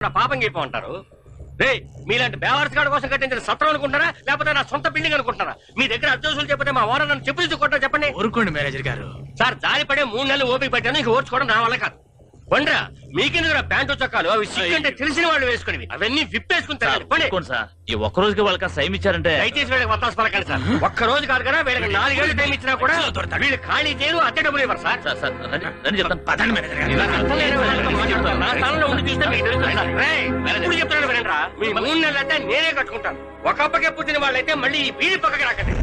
నా పాపం గీపం అంటారు? రే మీలాంటి బేవారస్ గార్డ్ కోసం కట్టించిన సత్రం అనుకుంటారా లేకపోతే నా సొంత బిల్డింగ్ అనుకుంటారా మీ దగ్గర అర్జోసులు చెప్పితే మా ఓనర్ నన్ను చెప్పు తీసుకుంటా చెప్పండి. ఊరుకోండి మేనేజర్ గారు. సార్ జారి పడే మూడు నెలలు ఓపిక పట్టాను ఇంక ఓర్చుకోవడం నా వల్ల కాదు. వండ్రా మీకెందుకు ప్యాంటు చొక్కాలు? అవి అంటే తెలిసిన వాళ్ళు వేసుకునేవి. అవన్నీ విప్పేసుకుంటారు పండి. సార్. ఈ ఒక్క రోజుకి వాళ్ళకి సైమ్ ఇచ్చారంటే దయచేసి వీళ్ళకి వత్తాసు పలకండి సార్. ఒక్క రోజు కాదు కదా వీళ్ళకి నాలుగేళ్ళు టైం ఇచ్చినా కూడా వీళ్ళు ఖాళీ చేయరు అద్దె డబ్బులు ఇవ్వరు సార్. నా స్థానంలో ఉండి చూస్తే మీకు తెలుస్తుంది చెప్తున్నాను వినండిరా. మీ మూడు నెలలు నేనే కట్టుకుంటాను. ఒక అప్పకే పుట్టిన వాళ్ళైతే మళ్ళీ ఈ వీధి పక్కకి రాకండి.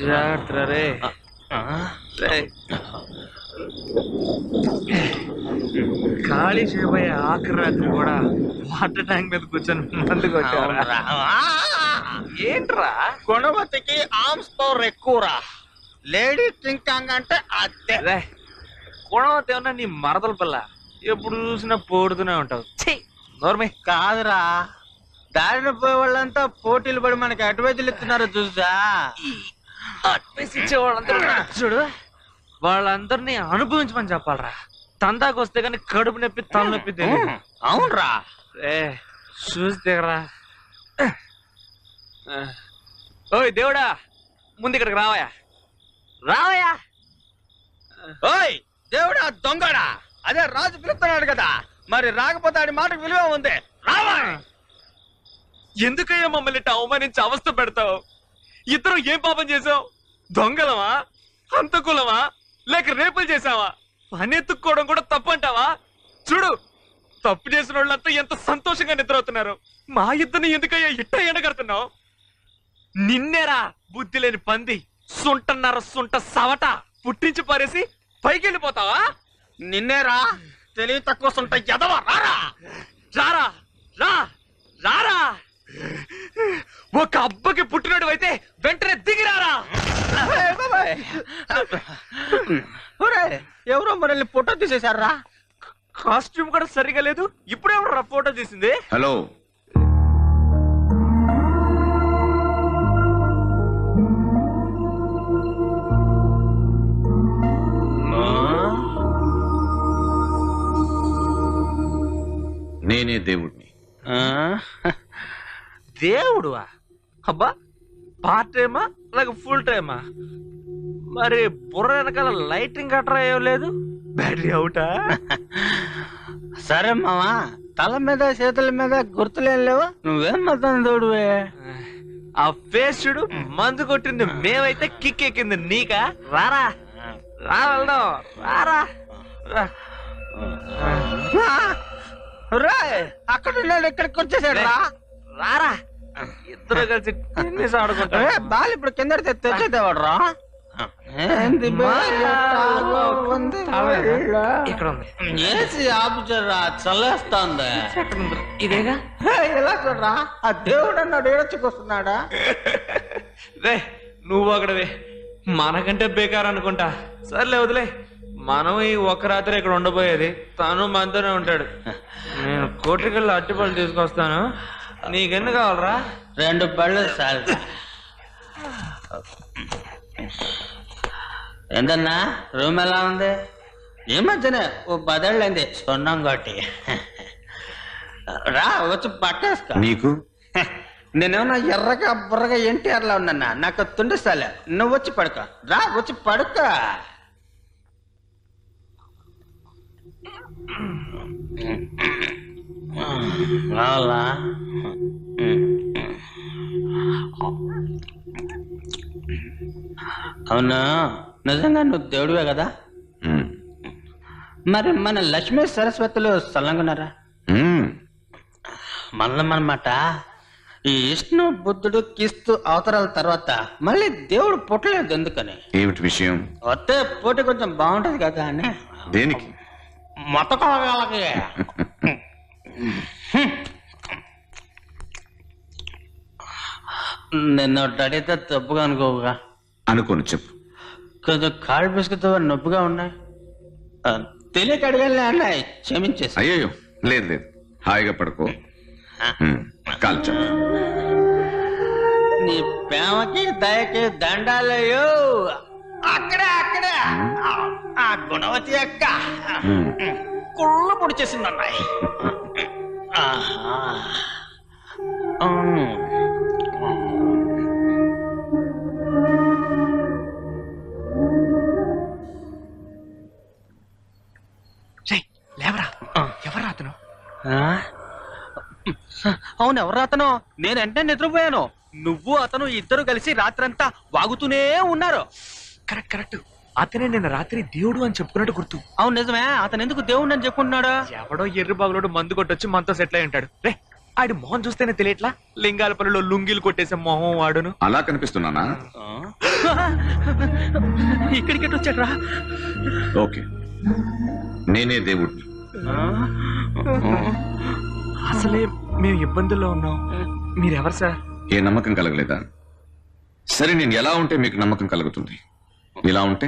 జాగ్రత్త రే రే. ఖాళీ చేయబోయే ఆఖరి రాత్రి కూడా వాటర్ ట్యాంక్ మీద కూర్చొని మందుకు వచ్చారా? ఏంట్రా? గుణవతికి ఆర్మ్స్ పవర్ ఎక్కువరా లేడీ టింకాంగ్ అంటే అదే. గుణవతి ఏమన్నా నీ మరదల పిల్ల? ఎప్పుడు చూసినా పోడుతూనే ఉంటావు. నోర్మి. కాదురా. దారిన పోయే వాళ్ళంతా పోటీలు పడి మనకి అడ్వైజులు ఇస్తున్నారు చూసా? అడ్వైస్ వాళ్ళందరూ చూడు వాళ్ళందరినీ అనుభవించమని చెప్పాలరా. తందాకు వస్తే కానీ కడుపు నొప్పి తలనొప్పి తెలియదు అవునరా. ఏ షూస్ దిగరా. ఓయ్ దేవుడా ముందు ఇక్కడికి రావయా రావయా ఓయ్ దేవుడా దొంగడా. అదే రాజు పిలుస్తున్నాడు కదా. మరి రాకపోతే ఆడి మాటకు విలువ ఉంది. రావా ఎందుకయ్యా మమ్మల్ని అవమానించి అవస్థ పెడతావు? ఇద్దరం ఏం పాపం చేసావు దొంగలమా? హంతకులమా? లేక రేపులు చేసావా పని ఎత్తుక్కోవడం కూడా తప్పు అంటావా చూడు తప్పు చేసిన వాళ్ళంతా ఎంత సంతోషంగా నిద్రవుతున్నారు మా ఇద్దరిని ఎందుకయ్యా ఇట్ట ఎండగడుతున్నావు? నిన్నేరా బుద్ధి లేని పంది సుంటన్నర సుంట సవట పుట్టించి పారేసి పైకి వెళ్ళిపోతావా నిన్నేరా తెలివి తక్కువ సొంత ఎదవ రారా! రారా రా రారా! ఒక అబ్బకి పుట్టినోడు అయితే వెంటనే దిగిరారా ఎవరో మనల్ని ఫోటో తీసేశారా కాస్ట్యూమ్ కూడా సరిగా లేదు ఇప్పుడే ఫోటో తీసింది హలో నేనే దేవుడిని దేవుడువా? అబ్బా పార్ట్ టైమా లేక ఫుల్ టైమా మరి బుర్ర వెనకాల లైటింగ్ ఏం లేదు? బ్యాటరీ అవుటా సరే మావా తల మీద చేతుల మీద గుర్తులేం లేవు? నువ్వేం మతం తోడువే ఆ ఫేస్ చూడు మందు కొట్టింది. మేమైతే కిక్ ఎక్కింది. నీకా? రారా? రా వెళ్దాం. రారా? రా. అక్కడ ఉన్నాడు ఇక్కడికి వచ్చేసాడు రా. రారా. ఇద్దరు కలిసి టెన్నిస్ ఆడుకుంటా. బాల్ ఇప్పుడు కింద తెచ్చేదేవాడు రా. ఇక్కడ ఉంది. ఏసీ చల్లేస్తోంది. ఉంది? ఇదేగా? ఇలా చూడరా? ఆ దేవుడు అన్నాడు ఏడొచ్చుకొస్తున్నాడా రే నువ్వు అక్కడవే మనకంటే బేకార్ అనుకుంటా. సర్లే వదిలే. మనం ఈ ఒక్క రాత్రి ఇక్కడ ఉండబోయేది. తను మనతోనే ఉంటాడు. నేను కోటికెళ్ళి అట్టిపళ్ళు తీసుకొస్తాను. నీకెన్ని కావాలరా రెండు పళ్ళు చాలు. ఏంటన్నా? రూమ్ ఎలా ఉంది? ఈ మధ్యనే ఓ పదేళ్ళైంది సున్నం కొట్టి రా వచ్చి పట్టేసుకో. నీకు? నేనేమన్నా ఎర్రగా బుర్రగా ఎన్టీఆర్ లా ఉన్నా నాకు తుండిస్తాలే నువ్వు వచ్చి పడుకో. రా వచ్చి పడుకో. రావాలా అవునా? నిజంగా నువ్వు దేవుడివే కదా. మరి మన లక్ష్మీ సరస్వతులు సల్లంగున్నారా. మల్లమన్నమాట. ఈ విష్ణు బుద్ధుడు క్రీస్తు అవతారాల తర్వాత మళ్ళీ దేవుడు పుట్టలేదు ఎందుకని? ఏమిటి విషయం? వస్తే పోటీ కొంచెం బాగుంటది కదా అని. దేనికి? మొత్తకోగలకి నిన్న ఒకటి అడిగితే తప్పుగా అనుకోగా అనుకోను చెప్పు. కొంచెం కాళ్ళు పిసుకుతో నొప్పిగా ఉన్నాయి. ఆ, తెలియక అడిగాలే అన్నాయి క్షమించేసి. అయ్యో లేదు లేదు. హాయిగా పడుకో. ఉమ్, కాలు చెప్పు నీ ప్రేమకి దయకి దండాలయ్యో. అక్కడే అక్కడే. ఆ- గుణవతి అక్క. ఉమ్. కుళ్ళు పొడిచేసింది అన్నాయి ఆహా. ఉమ్. లేవరా. ఎవరా అతను? అవును ఎవరు అతను? నేను వెంటనే నిద్రపోయాను. నువ్వు అతను ఇద్దరు కలిసి రాత్రంతా వాగుతూనే ఉన్నారు. Correct correct. అతనే నిన్న రాత్రి దేవుడు అని చెప్పుకున్నట్టు గుర్తు. అవును నిజమే. అతను ఎందుకు దేవుణ్ణి అని చెప్పుకుంటున్నాడు? ఎవడో ఎర్రి బాగులోడు మందు కొట్టొచ్చి మనతో సెటిల్ అయి ఉంటాడు. రే ఆడి మొహం చూస్తేనే తెలియట్లా? లింగాలపల్లిలో లుంగిలు కొట్టేసే మొహం వాడును. అలా కనిపిస్తున్నానా? ఇక్కడికి వచ్చాడ్రా? ఓకే. నేనే దేవుడిని అసలే మేము ఇబ్బందుల్లో ఉన్నాం. మీరెవరు సార్? ఏ నమ్మకం కలగలేదా? సరే నేను ఎలా ఉంటే మీకు నమ్మకం కలుగుతుంది? ఇలా ఉంటే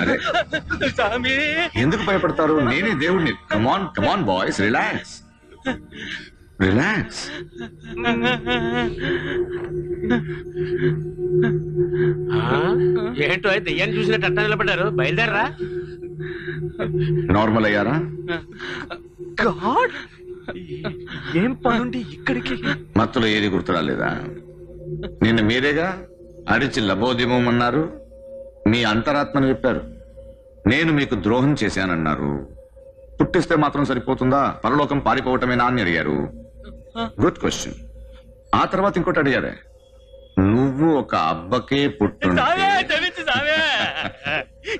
అరే స్వామి. ఎందుకు భయపడతారు? నేనే దేవుడిని come on come on boys relax relax ఏంటో దెయ్యాన్ని చూసినట్టు అట్ట నిలబడ్డారు. బయలుదేరరా. నార్మల్ అయ్యారా? గాడ్! ఏం పనుండి ఇక్కడికి? మత్తులో ఏది గుర్తురాలేదా? నిన్న మీరేగా? అరిచి లబోదిమం అన్నారు మీ అంతరాత్మను చెప్పారు. నేను మీకు ద్రోహం చేశానన్నారు. పుట్టిస్తే మాత్రం సరిపోతుందా? పరలోకం పారిపోవటమేనా అని అడిగారు. గుడ్ క్వశ్చన్ ఆ తర్వాత ఇంకోటి అడిగారే. నువ్వు ఒక అబ్బకే సావే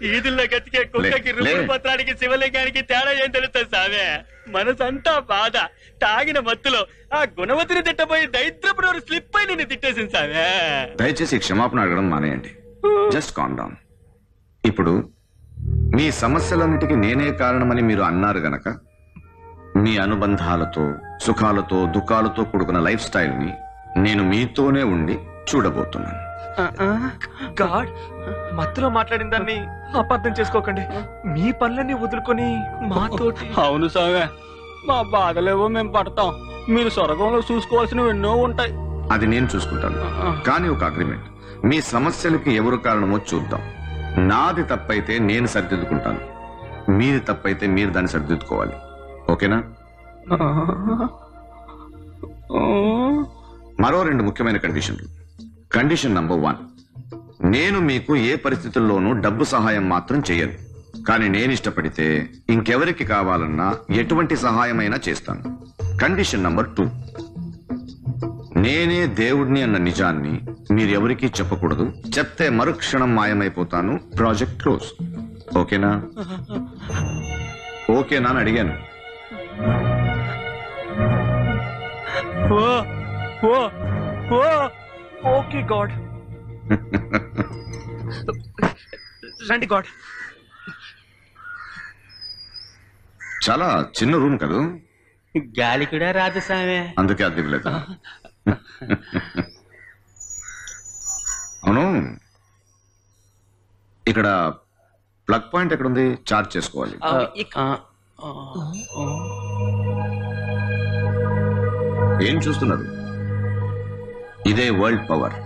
ఈదుల్లో గతికే కుక్కకి పత్రానికి శివలింగానికి తేడా ఏం తెలుస్తుంది సావే? మనసంతా బాధ. తాగిన మత్తులో ఆ గుణవతిని తిట్టబోయి దైత్రపుడు స్లిప్ అయి నిన్ను తిట్టేసింది సావే. దయచేసి క్షమాపణ అడగడం మానేయండి. జస్ట్ కాన్ డౌన్ ఇప్పుడు మీ సమస్యలన్నిటికీ నేనే కారణమని మీరు అన్నారు గనక మీ అనుబంధాలతో సుఖాలతో దుఃఖాలతో కూడుకున్న లైఫ్ స్టైల్ని నేను మీతోనే ఉండి చూడబోతున్నాను. గాడ్ మత్తులో మాట్లాడిన దాన్ని అపార్థం చేసుకోకండి. మీ పనులన్నీ వదులుకొని మాతోటి అవును స్వామి మా బాధలేవో మేము పడతాం. మీరు స్వర్గంలో చూసుకోవాల్సినవి ఎన్నో ఉంటాయి. అది నేను చూసుకుంటాను. కానీ ఒక అగ్రిమెంట్ మీ సమస్యలకి ఎవరు కారణమో చూద్దాం. నాది తప్పైతే నేను సరిదిద్దుకుంటాను. మీది తప్పైతే మీరు దాన్ని సరిదిద్దుకోవాలి. ఓకేనా? మరో రెండు ముఖ్యమైన కండిషన్లు కండిషన్ నంబర్ వన్ నేను మీకు ఏ పరిస్థితుల్లోనూ డబ్బు సహాయం మాత్రం చేయను. కానీ నేను ఇష్టపడితే ఇంకెవరికి కావాలన్నా ఎటువంటి సహాయమైనా చేస్తాను. కండిషన్ నంబర్ టూ నేనే దేవుడిని అన్న నిజాన్ని మీరెవరికీ చెప్పకూడదు. చెప్తే మరుక్షణం మాయమైపోతాను. Project close. ఓకేనా? ఓకేనా అని అడిగాను. ఓ ఓ ఓ ఓకే గాడ్. రండి గాడ్. చాలా చిన్న రూమ్ కదూ? గాలి కూడా రాదు సామె. అందుకే అది ఇవ్వలేదు? అవును. ఇక్కడ ప్లగ్ పాయింట్ ఎక్కడ ఉంది చార్జ్ చేసుకోవాలి. ఏం చూస్తున్నారు? ఇదే వరల్డ్ పవర్.